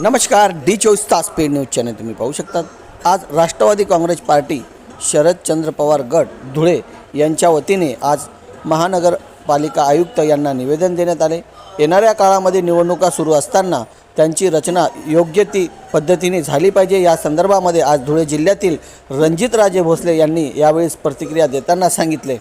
नमस्कार डी चोवीस तास पेड न्यूज चॅनल तुम्ही पाहू शकतात. आज राष्ट्रवादी काँग्रेस पार्टी शरदचंद्र पवार गट धुळे यांच्या वतीने आज महानगरपालिका आयुक्त यांना निवेदन देण्यात आले. येणाऱ्या काळामध्ये निवडणुका सुरू असताना त्यांची रचना योग्य ती पद्धतीने झाली पाहिजे. या संदर्भामध्ये आज धुळे जिल्ह्यातील रणजितराजे भोसले यांनी यावेळेस प्रतिक्रिया देताना सांगितले.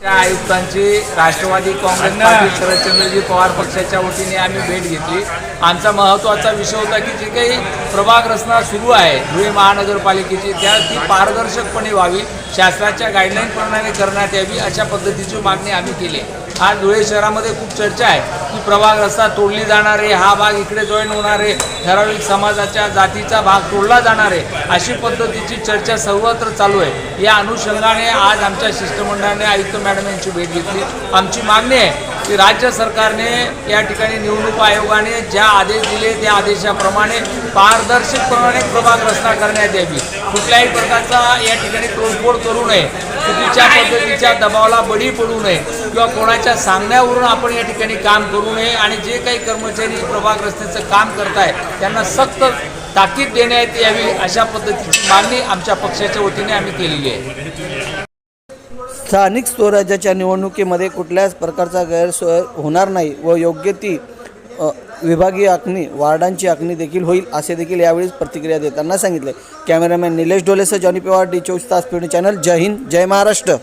त्या आयुक्तांची राष्ट्रवादी काँग्रेस पार्टी शरदचंद्रजी पवार पक्षाच्या वतीने आम्ही भेट घेतली. आमचा महत्त्वाचा विषय होता की जे काही प्रभाग रचना सुरू आहे धुळे महानगरपालिकेची त्या ती पारदर्शकपणे व्हावी शासनाच्या गाईडलाईनप्रमाणे करण्यात यावी अशा पद्धतीची मागणी आम्ही केली. आज धुळे शहरामध्ये खूप चर्चा आहे की प्रभाग रस्ता तोडली जाणार आहे हा भाग इकडे जॉईन होणार आहे ठराविक समाजाच्या जातीचा भाग तोडला जाणार आहे अशी पद्धतीची चर्चा सर्वत्र चालू आहे. या अनुषंगाने आज आमच्या शिष्टमंडळाने आयुक्त मॅडम यांची भेट घेतली. आमची मागणी आहे की राज्य सरकारने या ठिकाणी निवडणूक आयोगाने ज्या आदेश दिले त्या आदेशाप्रमाणे पारदर्शकपणे प्रभाग रस्ता करण्यात यावी. कुठल्याही प्रकारचा या ठिकाणी तोडफोड करू नये. चुकीच्या पद्धतीच्या दबावाला बळी पडू नये किंवा कोणाच्या सांगण्यावरून आपण या ठिकाणी काम करू नये आणि जे काही कर्मचारी प्रभाग रस्त्याचं काम करताय त्यांना सक्त ताकीद देण्यात यावी अशा पद्धतीची मागणी आमच्या पक्षाच्या वतीने आम्ही केलेली आहे. स्थानिक स्वराज्याच्या निवडणुकीमध्ये कुठल्याच प्रकारचा गैरसोय होणार नाही व योग्य ती विभागीय आखणी वार्डांची आखणी देखील होईल असे देखील यावेळी प्रतिक्रिया देताना सांगितले. कॅमेरामॅन निलेश डोलेसह जॉनी पवार डी चोवीस तास पिढी चॅनल. जय हिंद जय महाराष्ट्र.